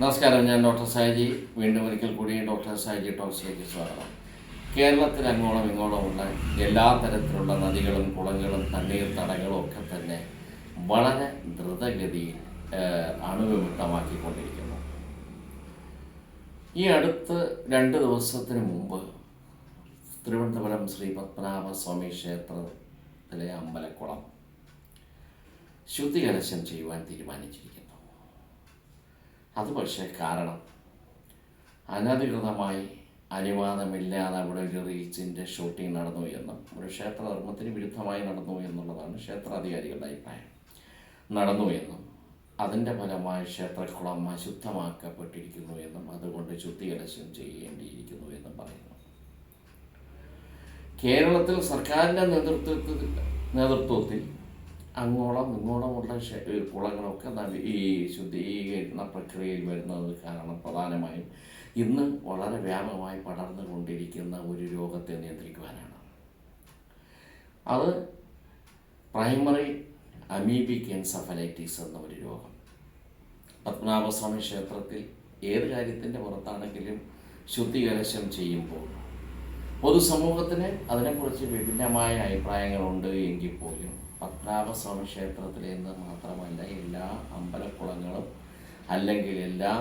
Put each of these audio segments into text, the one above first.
നമസ്കാരം ഞാൻ ഡോക്ടർ സാജി. വീണ്ടും ഒരിക്കൽ കൂടി ഡോക്ടർ സാജി ടോക്സിലേക്ക് സ്വാഗതം. കേരളത്തിൽ അങ്ങോളം ഇങ്ങോളം ഉള്ള എല്ലാ തരത്തിലുള്ള നദികളും കുളങ്ങളും തണ്ണീർ തടകളും ഒക്കെ തന്നെ വളരെ ദ്രുതഗതിയിൽ അണുവിമുക്തമാക്കിക്കൊണ്ടിരിക്കുന്നു. ഈ അടുത്ത് രണ്ട് ദിവസത്തിന് മുമ്പ് തിരുവനന്തപുരം ശ്രീ പത്മനാഭ സ്വാമി ക്ഷേത്രത്തിലെ അമ്പലക്കുളം ശുദ്ധികലശം ചെയ്യുവാൻ തീരുമാനിച്ചിരിക്കുന്നു. അത് പക്ഷേ കാരണം. അനധികൃതമായി അനുവാദമില്ലാതെ അവിടെ ഒരു റീൽസിന്റെ ഷൂട്ടിംഗ് നടന്നു എന്നും ഒരു ക്ഷേത്രധർമ്മത്തിന് വിരുദ്ധമായി നടന്നു എന്നുള്ളതാണ് ക്ഷേത്രാധികാരികളുടെ അഭിപ്രായം. നടന്നു എന്നും അതിന്റെ ഫലമായി ക്ഷേത്രക്കുളം അശുദ്ധമാക്കപ്പെട്ടിരിക്കുന്നു എന്നും അതുകൊണ്ട് ശുദ്ധികലശം ചെയ്യേണ്ടിയിരിക്കുന്നു എന്നും പറയുന്നു. കേരളത്തിൽ സർക്കാരിന്റെ നേതൃത്വത്തിൽ നേതൃത്വത്തിൽ അങ്ങോളം ഇങ്ങോളമുള്ള കുളങ്ങളൊക്കെ ഈ ശുദ്ധീകരണ പ്രക്രിയയിൽ വരുന്നത് കാരണം പ്രധാനമായും ഇന്ന് വളരെ വ്യാപകമായി പടർന്നുകൊണ്ടിരിക്കുന്ന ഒരു രോഗത്തെ നിയന്ത്രിക്കുവാനാണ്. അത് പ്രൈമറി അമീബിക് എൻസഫലൈറ്റിസ് എന്ന ഒരു രോഗം. പത്മനാഭസ്വാമി ക്ഷേത്രത്തിൽ ഏത് കാര്യത്തിന്റെ പുറത്താണെങ്കിലും ശുദ്ധികലശം ചെയ്യുമ്പോൾ പൊതുസമൂഹത്തിന് അതിനെക്കുറിച്ച് വിഭിന്നമായ അഭിപ്രായങ്ങളുണ്ട് എങ്കിൽ പോലും പത്മനാഭസ്വാമി ക്ഷേത്രത്തിൽ മാത്രമല്ല എല്ലാ അമ്പലക്കുളങ്ങളും അല്ലെങ്കിൽ എല്ലാ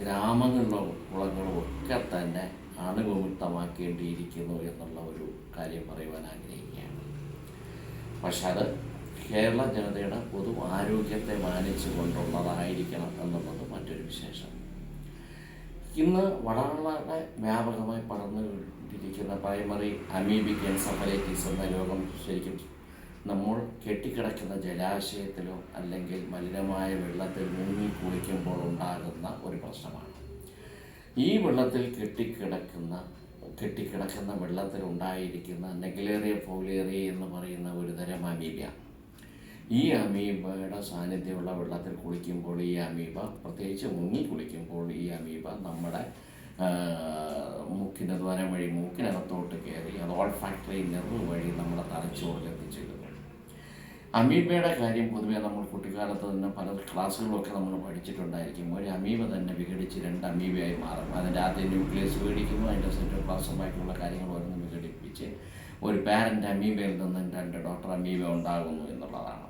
ഗ്രാമങ്ങളിലെ കുളങ്ങളും ഒക്കെ തന്നെ അണുവിമുക്തമാക്കേണ്ടിയിരിക്കുന്നു എന്നുള്ള ഒരു കാര്യം പറയുവാൻ ആഗ്രഹിക്കുകയാണ്. പക്ഷെ അത് കേരള ജനതയുടെ പൊതു ആരോഗ്യത്തെ മാനിച്ചുകൊണ്ടുള്ളതായിരിക്കണം എന്നുള്ളത് മറ്റൊരു വിശേഷം. ഇന്ന് വളരെ വ്യാപകമായി പടർന്നുകൊണ്ടിരിക്കുന്ന പ്രൈമറി അമീബിക് എൻസഫലൈറ്റിസ് എന്ന രോഗം ശരിക്കും നമ്മൾ കെട്ടിക്കിടക്കുന്ന ജലാശയത്തിലോ അല്ലെങ്കിൽ മലിനമായ വെള്ളത്തിൽ മുങ്ങി കുളിക്കുമ്പോൾ ഉണ്ടാകുന്ന ഒരു പ്രശ്നമാണ്. ഈ വെള്ളത്തിൽ കെട്ടിക്കിടക്കുന്ന കെട്ടിക്കിടക്കുന്ന വെള്ളത്തിൽ ഉണ്ടായിരിക്കുന്ന നെഗലേറിയ ഫോലേറിയ എന്ന് പറയുന്ന ഒരുതരം തരം അമീബ ഈ അമീബയുടെ സാന്നിധ്യമുള്ള വെള്ളത്തിൽ കുളിക്കുമ്പോൾ ഈ അമീബ പ്രത്യേകിച്ച് മുങ്ങി കുളിക്കുമ്പോൾ ഈ അമീബ നമ്മുടെ മൂക്കിന്റെ ദ്വാരം വഴി മൂക്കിനകത്തോട്ട് കയറി അത് ഓൾ ഫാക്ടറി നെർവ് വഴി നമ്മുടെ തലച്ചോറിൽ എത്തിച്ചേരുന്നു. അമീബയുടെ കാര്യം പൊതുവെ നമ്മൾ കുട്ടിക്കാലത്ത് തന്നെ പല ക്ലാസ്സുകളൊക്കെ നമ്മൾ പഠിച്ചിട്ടുണ്ടായിരിക്കും. ഒരു അമീബ തന്നെ വിഘടിച്ച് രണ്ട് അമീബയായി മാറും. അതിന്റെ ആദ്യം ന്യൂക്ലിയസ് വിഘടിക്കുന്നു അതിന്റെ സെറ്റോപ്ലാസമായിട്ടുള്ള കാര്യങ്ങൾ ഓരോന്ന് വിഘടിപ്പിച്ച് ഒരു പാരന്റ് അമീബയിൽ നിന്നും രണ്ട് ഡോക്ടർ അമീബ ഉണ്ടാകുന്നു എന്നുള്ളതാണ്.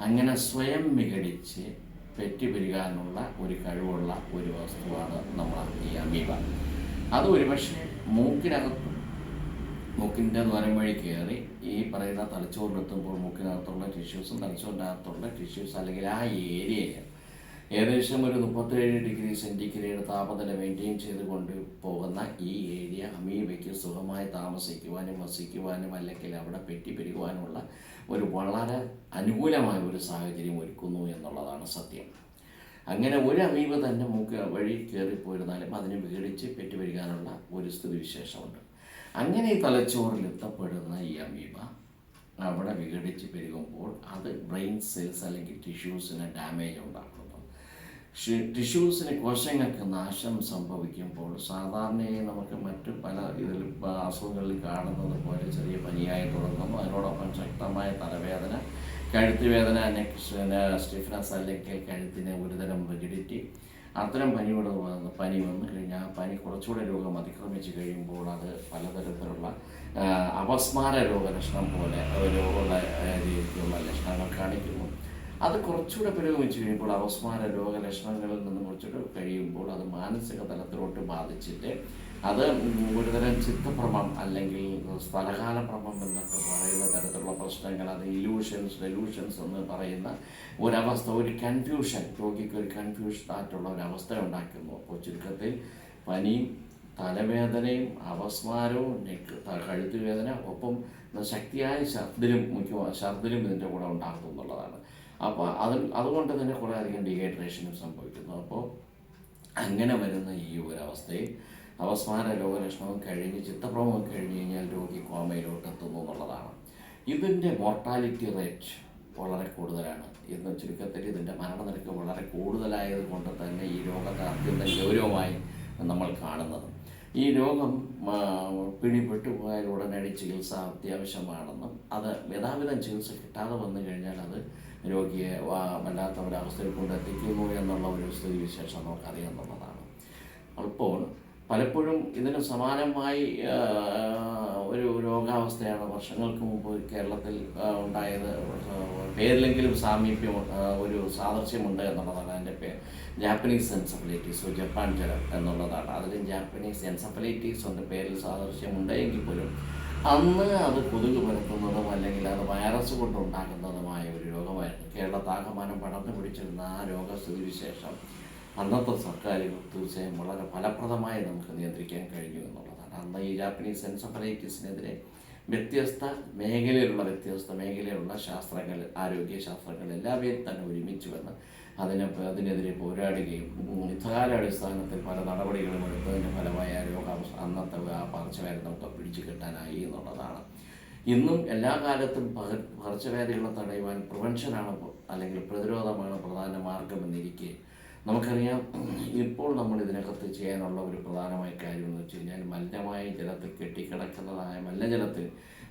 അങ്ങനെ സ്വയം വിഘടിച്ച് പെറ്റുപെരുകാനുള്ള ഒരു കഴിവുള്ള ഒരു വസ്തുവാണ് നമ്മൾ ഈ അമീബ. അത് ഒരുപക്ഷെ മൂക്കിനകത്തും മൂക്കിന്റെ ദ്വാരം വഴി കയറി ഈ പറയുന്ന തലച്ചോറിലെത്തുമ്പോൾ മൂക്കിനകത്തുള്ള ടിഷ്യൂസും തലച്ചോറിനകത്തുള്ള ടിഷ്യൂസ് അല്ലെങ്കിൽ ആ ഏരിയയിൽ ഏകദേശം ഒരു മുപ്പത്തേഴ് ഡിഗ്രി സെന്റിഗ്രേഡ് താപനില മെയിന്റെയിൻ ചെയ്തുകൊണ്ട് പോകുന്ന ഈ ഏരിയ അമീബയ്ക്ക് സുഖമായി താമസിക്കുവാനും വസിക്കുവാനും അല്ലെങ്കിൽ അവിടെ പെറ്റിപ്പെരുകുവാനുമുള്ള ഒരു വളരെ അനുകൂലമായ ഒരു സാഹചര്യം ഒരുക്കുന്നു എന്നുള്ളതാണ് സത്യം. അങ്ങനെ ഒരു അമീബ തന്നെ മൂക്ക് വഴി കയറിപ്പോയിരുന്നാലും അതിനെ വിഘടിച്ച് പെറ്റുപെരുകാനുള്ള ഒരു സ്ഥിതിവിശേഷമുണ്ട്. അങ്ങനെ ഈ തലച്ചോറിൽ എത്തപ്പെടുന്ന ഈ അമീബ അവിടെ വിഘടിച്ച് പെരുകുമ്പോൾ അത് ബ്രെയിൻ സെൽസ് അല്ലെങ്കിൽ ടിഷ്യൂസിന് ഡാമേജ് ഉണ്ടാക്കുന്നു ഷി- ടിഷ്യൂസിന് കോശങ്ങൾക്ക് നാശം സംഭവിക്കുമ്പോൾ സാധാരണയായി നമുക്ക് മറ്റു പല ഇതിൽ അസുഖങ്ങളിൽ കാണുന്നത് പോലെ ചെറിയ പനിയായി തുടങ്ങുന്നു അതിനോടൊപ്പം ശക്തമായ തലവേദന കഴുത്ത് വേദന സ്റ്റിഫ്നസ് അല്ലെങ്കിൽ കഴുത്തിന് ഒരുതരം റിജിഡിറ്റി അത്തരം പനിയോട് വന്ന് പനി വന്നു കഴിഞ്ഞാൽ പനി കുറച്ചുകൂടെ രോഗം അതിക്രമിച്ച് കഴിയുമ്പോൾ അത് പലതരത്തിലുള്ള അപസ്മാര രോഗലക്ഷണം പോലെ രോഗമുള്ള കാണിക്കുന്നു അത് കുറച്ചുകൂടെ പുരോഗമിച്ചു. കഴിയുമ്പോൾ അവസ്മാര രോഗലക്ഷണങ്ങളിൽ നിന്ന് കുറച്ചുകൂടെ കഴിയുമ്പോൾ അത് മാനസിക തലത്തിലോട്ട് ബാധിച്ചിട്ട് അത് ഒരുതരം ചിത്തഭ്രമം അല്ലെങ്കിൽ സ്ഥലകാല ഭ്രമം എന്നൊക്കെ പറയുന്ന തരത്തിലുള്ള പ്രശ്നങ്ങൾ അത് ഇലൂഷൻസ് ഡെലൂഷൻസ് എന്ന് പറയുന്ന ഒരവസ്ഥ ഒരു കൺഫ്യൂഷൻ രോഗിക്ക് ഒരു കൺഫ്യൂഷൻ ആയിട്ടുള്ള ഒരവസ്ഥ ഉണ്ടാക്കുന്നു. അപ്പോൾ ചുരുക്കത്തിൽ പനിയും തലവേദനയും അവസ്മാരവും നെക്ക് ത- വേദന ഒപ്പം ശക്തിയായ ഛർദിലും മുഖ്യ ഛർദിലും ഇതിന്റെ കൂടെ ഉണ്ടാകും എന്നുള്ളതാണ്. അപ്പോൾ അത് അതുകൊണ്ട് തന്നെ കുറേ അധികം ഡീഹൈഡ്രേഷനും സംഭവിക്കുന്നു. അപ്പോൾ അങ്ങനെ വരുന്ന ഈ ഒരവസ്ഥയിൽ അവസാന രോഗലക്ഷണവും കഴിഞ്ഞ് ചിത്തപ്രമവും കഴിഞ്ഞ് കഴിഞ്ഞാൽ രോഗി കോമയിലോട്ട് എത്തുന്നു എന്നുള്ളതാണ്. ഇതിന്റെ മോർട്ടാലിറ്റി റേറ്റ് വളരെ കൂടുതലാണ്. എന്ന് ചുരുക്കത്തിൽ ഇതിന്റെ മരണനിരക്ക് വളരെ കൂടുതലായത് കൊണ്ട് തന്നെ ഈ രോഗത്തെ അത്യന്തം ഗൗരവമായി നമ്മൾ കാണുന്നത്. ഈ രോഗം പിടിപെട്ടു പോയാൽ ഉടനടി ചികിത്സ അത്യാവശ്യമാണെന്നും അത് യഥാവിധം ചികിത്സ കിട്ടാതെ വന്നു കഴിഞ്ഞാൽ അത് രോഗിയെ വല്ലാത്ത ഒരവസ്ഥയിൽ കൊണ്ടെത്തിക്കുന്നു എന്നുള്ള ഒരു സ്ഥിതിവിശേഷം എന്നുള്ളതാണ് അപ്പോൾ പലപ്പോഴും ഇതിന് സമാനമായി ഒരു രോഗാവസ്ഥയാണ് വർഷങ്ങൾക്ക് മുമ്പ് കേരളത്തിൽ ഉണ്ടായത്. പേരിലെങ്കിലും സാമീപ്യം ഒരു സാദൃശ്യമുണ്ട് എന്നുള്ളതാണ് പേര് ജാപ്പനീസ് എൻസഫലൈറ്റീസ് ജപ്പാൻ ജലം എന്നുള്ളതാണ്. അതിലും ജാപ്പനീസ് എൻസഫലൈറ്റീസ് എന്ന പേരിൽ സാദൃശ്യമുണ്ട് എങ്കിൽ പോലും അന്ന് അത് കൊതുക് പരത്തുന്നതും അല്ലെങ്കിൽ അത് വൈറസ് കൊണ്ടുണ്ടാകുന്നതുമായ ഒരു രോഗമായിരുന്നു. കേരളത്താകമാനം പടർന്നു പിടിച്ചിരുന്ന ആ രോഗസ്ഥിതി വിശേഷം അന്നത്തെ സർക്കാർ തീർച്ചയായും വളരെ ഫലപ്രദമായി നമുക്ക് നിയന്ത്രിക്കാൻ കഴിഞ്ഞു എന്നുള്ളതാണ്. അന്ന് ഈ ജാപ്പനീസ് എൻസഫലൈറ്റിസിനെതിരെ വ്യത്യസ്ത മേഖലയിലുള്ള വ്യത്യസ്ത മേഖലയിലുള്ള ശാസ്ത്രങ്ങൾ ആരോഗ്യ ശാസ്ത്രങ്ങൾ എല്ലാവരും തന്നെ ഒരുമിച്ച് വന്ന് അതിനെ അതിനെതിരെ പോരാടുകയും യുദ്ധകാലാടിസ്ഥാനത്തിൽ പല നടപടികളും എടുത്തതിന്റെ ഫലമായി രോഗാവസ്ഥ അന്നത്തെ ആ പകർച്ചവ്യാധി നമുക്ക് പിടിച്ചു കിട്ടാനായി എന്നുള്ളതാണ്. ഇന്നും എല്ലാ കാലത്തും പക പകർച്ചവ്യാധികളെ തടയുവാൻ പ്രിവെൻഷനാണ് അല്ലെങ്കിൽ പ്രതിരോധമാണ് പ്രധാന മാർഗമെന്നിരിക്കെ നമുക്കറിയാം. ഇപ്പോൾ നമ്മൾ ഇതിനകത്ത് ചെയ്യാനുള്ള ഒരു പ്രധാനമായ കാര്യം എന്ന് വെച്ച് കഴിഞ്ഞാൽ മലിനമായ ജലത്തിൽ കെട്ടിക്കിടക്കുന്നതായ മലിനജലത്തിൽ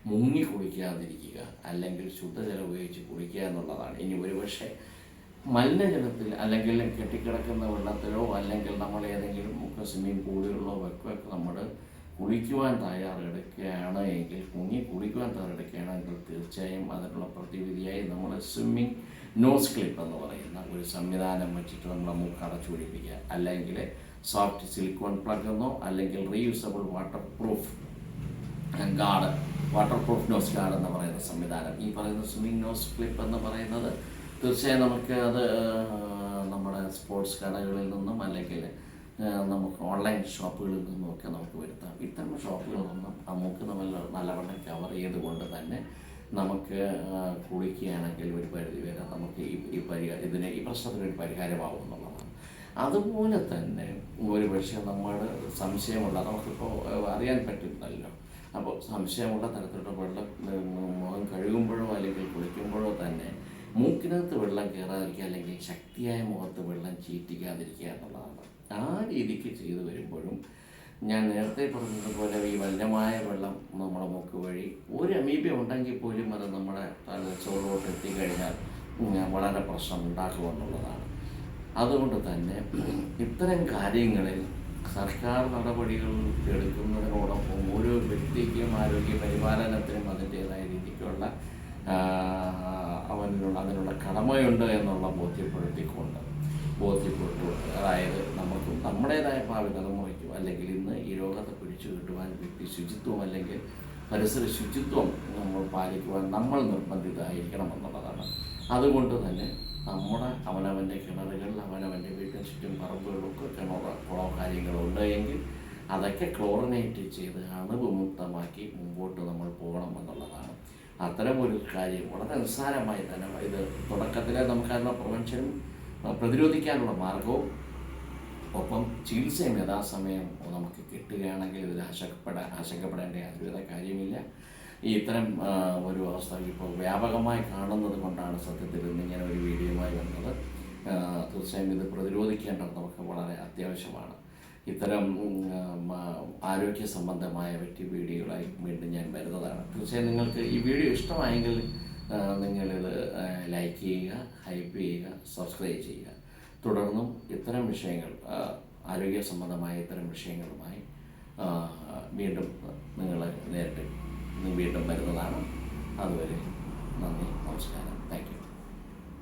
മുങ്ങി കുളിക്കാതിരിക്കുക അല്ലെങ്കിൽ ശുദ്ധജലം ഉപയോഗിച്ച് കുളിക്കുക എന്നുള്ളതാണ്. ഇനി ഒരുപക്ഷെ മലിനജലത്തിൽ അല്ലെങ്കിൽ കെട്ടിക്കിടക്കുന്ന വെള്ളത്തിലോ അല്ലെങ്കിൽ നമ്മൾ ഏതെങ്കിലും സ്വിമ്മിംഗ് പൂളുകളിലോ ഒക്കെ നമ്മൾ കുളിക്കുവാൻ തയ്യാറെടുക്കുകയാണ് എങ്കിൽ കുഞ്ഞി കുളിക്കുവാൻ തയ്യാറെടുക്കുകയാണെങ്കിൽ തീർച്ചയായും അതിനുള്ള പ്രതിവിധിയായി നമ്മൾ സ്വിമ്മിങ് നോസ് ക്ലിപ്പ് എന്ന് പറയുന്ന ഒരു സംവിധാനം വെച്ചിട്ട് നമ്മളെ മൂക്ക് അടച്ചു പിടിപ്പിക്കുക. അല്ലെങ്കിൽ സോഫ്റ്റ് സിലിക്കോൺ പ്ലഗ് എന്നോ അല്ലെങ്കിൽ reusable waterproof guard waterproof nose guard എന്ന് പറയുന്ന സംവിധാനം. ഈ പറയുന്ന സ്വിമ്മിങ് നോസ് ക്ലിപ്പ് എന്ന് പറയുന്നത് തീർച്ചയായും നമുക്ക് അത് നമ്മുടെ സ്പോർട്സ് കടകളിൽ നിന്നും അല്ലെങ്കിൽ നമുക്ക് ഓൺലൈൻ ഷോപ്പുകളിൽ നിന്നും ഒക്കെ നമുക്ക് വരുത്താം. ഇത്തരം ഷോപ്പുകളൊന്നും നിന്നും നമുക്ക് നമ്മൾ നല്ലവണ്ണം കവർ ചെയ്തുകൊണ്ട് തന്നെ നമുക്ക് കുളിക്കുകയാണെങ്കിൽ ഒരു പരിധി വരെ നമുക്ക് ഈ ഈ പരിഹാ ഇതിന് ഈ പ്രശ്നത്തിന് ഒരു പരിഹാരമാവും എന്നുള്ളതാണ്. അതുപോലെ തന്നെ ഒരു പക്ഷേ നമ്മൾ സംശയമുള്ള നമുക്കിപ്പോൾ അറിയാൻ പറ്റുന്നല്ലോ. അപ്പോൾ സംശയമുള്ള തരത്തിലുള്ള വെള്ളം മുഖം കഴുകുമ്പോഴോ അല്ലെങ്കിൽ കുളിക്കുമ്പോഴോ തന്നെ മൂക്കിനകത്ത് വെള്ളം കയറാതിരിക്കുക അല്ലെങ്കിൽ ശക്തിയായ മുഖത്ത് വെള്ളം ചീറ്റിക്കാതിരിക്കുക എന്നുള്ളതാണ്. ആ രീതിക്ക് ചെയ്തു വരുമ്പോഴും ഞാൻ നേരത്തെ പറഞ്ഞതുപോലെ ഈ മലിനമായ വെള്ളം നമ്മുടെ മൂക്ക് വഴി ഒരു അമീബ ഉണ്ടെങ്കിൽ പോലും അത് നമ്മുടെ തലച്ചോറിലോട്ട് എത്തിക്കഴിഞ്ഞാൽ വളരെ പ്രശ്നം ഉണ്ടാക്കുമെന്നുള്ളതാണ് അതുകൊണ്ട് തന്നെ ഇത്തരം കാര്യങ്ങളിൽ സർക്കാർ നടപടികൾ എടുക്കുന്നതിനോടൊപ്പം ഓരോ വ്യക്തിക്കും ആരോഗ്യ പരിപാലനത്തിനും അതിന്റേതായ രീതിക്കുള്ള ആ, അവനുള്ള അതിനുള്ള കടമയുണ്ട് എന്നുള്ള ബോധ്യപ്പെടുത്തിക്കൊണ്ട് ബോധ്യപ്പെട്ടുകൊണ്ട്. അതായത് നമുക്കും നമ്മുടേതായ ഭാവി തലമുറയ്ക്കും അല്ലെങ്കിൽ ഇന്ന് ഈ രോഗത്തെ പിടിച്ചു കിട്ടുവാൻ വ്യക്തി ശുചിത്വം അല്ലെങ്കിൽ പരിസര ശുചിത്വം നമ്മൾ പാലിക്കുവാൻ നമ്മൾ നിർബന്ധിതരായിരിക്കണം എന്നുള്ളതാണ് അതുകൊണ്ട് തന്നെ നമ്മുടെ അവനവന്റെ കിണറുകൾ അവനവന്റെ വീട്ടിന് ചുറ്റും പറമ്പുകളൊക്കെ കിണറോ കുളോ കാര്യങ്ങളോ ഉണ്ട് എങ്കിൽ അതൊക്കെ ക്ലോറിനേറ്റ് ചെയ്ത് അണുവിമുക്തമാക്കി മുമ്പോട്ട് നമ്മൾ പോകണം എന്നുള്ളതാണ്. അത്തരം ഒരു കാര്യം വളരെ നിസ്സാരമായി തന്നെ ഇത് തുടക്കത്തിലെ നമുക്കതിനുള്ള പ്രവൻഷൻ പ്രതിരോധിക്കാനുള്ള മാർഗവും ഒപ്പം ചികിത്സയും യഥാസമയം നമുക്ക് കിട്ടുകയാണെങ്കിൽ ഇതിൽ ആശങ്കപ്പെടാൻ ആശങ്കപ്പെടേണ്ട യാതൊരുവിധ കാര്യമില്ല. ഈ ഇത്തരം ഒരു അവസ്ഥ ഇപ്പോൾ വ്യാപകമായി കാണുന്നത് കൊണ്ടാണ് സത്യത്തിൽ ഇന്നിങ്ങനെ ഒരു വീഡിയോയുമായി വന്നത്. തീർച്ചയായും ഇത് പ്രതിരോധിക്കേണ്ടത് നമുക്ക് വളരെ അത്യാവശ്യമാണ്. ഇത്തരം ആരോഗ്യ സംബന്ധമായ പറ്റി വീഡിയോകളായി വീണ്ടും ഞാൻ വരുന്നതാണ്. തീർച്ചയായും നിങ്ങൾക്ക് ഈ വീഡിയോ ഇഷ്ടമായെങ്കിൽ നിങ്ങളിത് ലൈക്ക് ചെയ്യുക ഹൈപ്പ് ചെയ്യുക സബ്സ്ക്രൈബ് ചെയ്യുക. തുടർന്നും ഇത്തരം വിഷയങ്ങൾ ആരോഗ്യ സംബന്ധമായ ഇത്തരം വിഷയങ്ങളുമായി വീണ്ടും നിങ്ങൾ നേരിട്ട് വീണ്ടും വരുന്നതാണ്. അതുവരെ നന്ദി നമസ്കാരം. Thank you